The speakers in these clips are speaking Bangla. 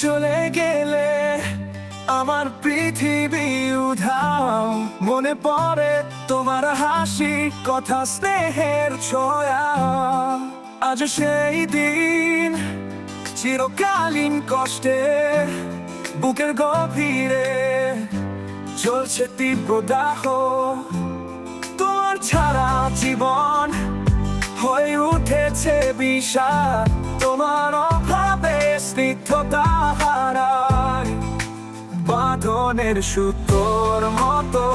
চলে গেলে আমার পৃথিবী উধাও। মনে পড়ে তোমার হাসি, কথা স্নেহের ছোঁয়া। আজ সেই দিন, চিরকালীন কষ্টে বুকের গভীরে চলছে তীব্র দাহ। তোমার ছাড়া জীবন হয়ে উঠেছে বিষাদ। তোমার অভাবে স্নিগ্ধতা হারায় বাঁধনের সুতোর মতো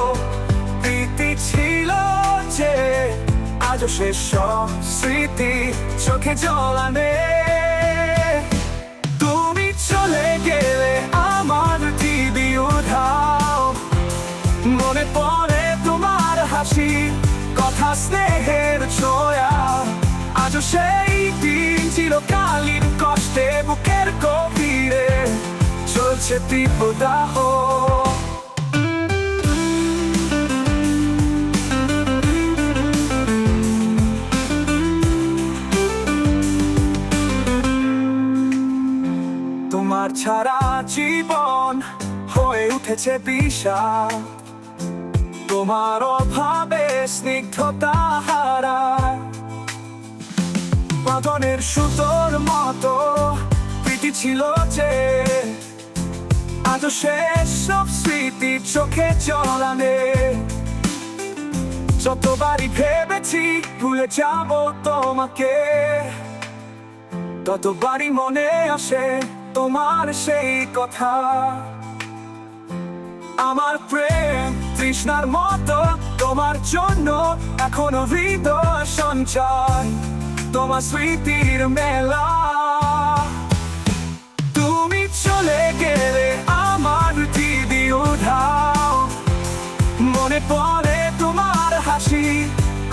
প্রীতি ছিল যে শেষ সব স্মৃতি চোখে জল আনে। তুমি চলে গেলে আমার দিবি উধাও। মনে পড়ে তোমার হাসি, কথা স্নেহের ছোঁয়া। আজও সেই দিন চিরকালীন কষ্টে তীব্র দাহ তোমার ছাড়া জীবন হয়ে উঠেছে বিষাদ। তোমার অভাবে স্নিগ্ধতা হারায়। বাঁধনের সুতোর মতো প্রীতি ছিল যে আজ শেষ সব স্মৃতি চোখে জলানে যতবারই ভেবেছি ভুলে যাব তোমাকে, ততবারই মনে আসে তোমার সেই কথা। আমার প্রেম তৃষ্ণার মতো, তোমার জন্য এখনও হৃদয় সঞ্চয় তোমার স্মৃতির মেলা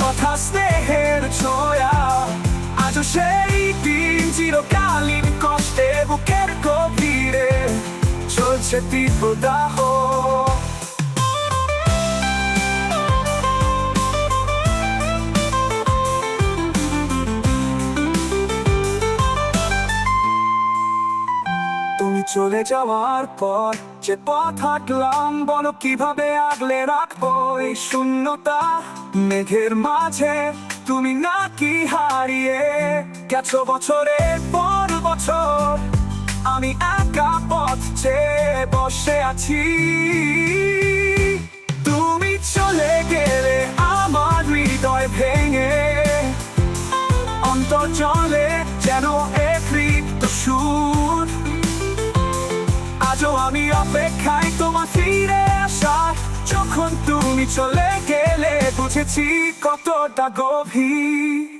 কথা স্নেহের ছোঁয়া। আজও সেই দিন চিরকালীন কষ্টে বুকের গভীরে চলছে তীব্র তুমি চলে যাওয়ার পর যে পথ হাঁটলাম, বলো কীভাবে আগলে রাখব এই শূন্যতা? মেঘের মাঝে তুমি নাকি হারিয়ে গেছো বছরের পর বছর। আমি একা পথ চেয়ে বসে আছি। তুমি চলে গেলে আমার হৃদয় ভেঙে। অন্তর চলে যেন এক সুর। আমি অপেক্ষায় তোমার ফিরে আসা যখন তুমি চলে গেলে বুঝেছি কতটা গভীর।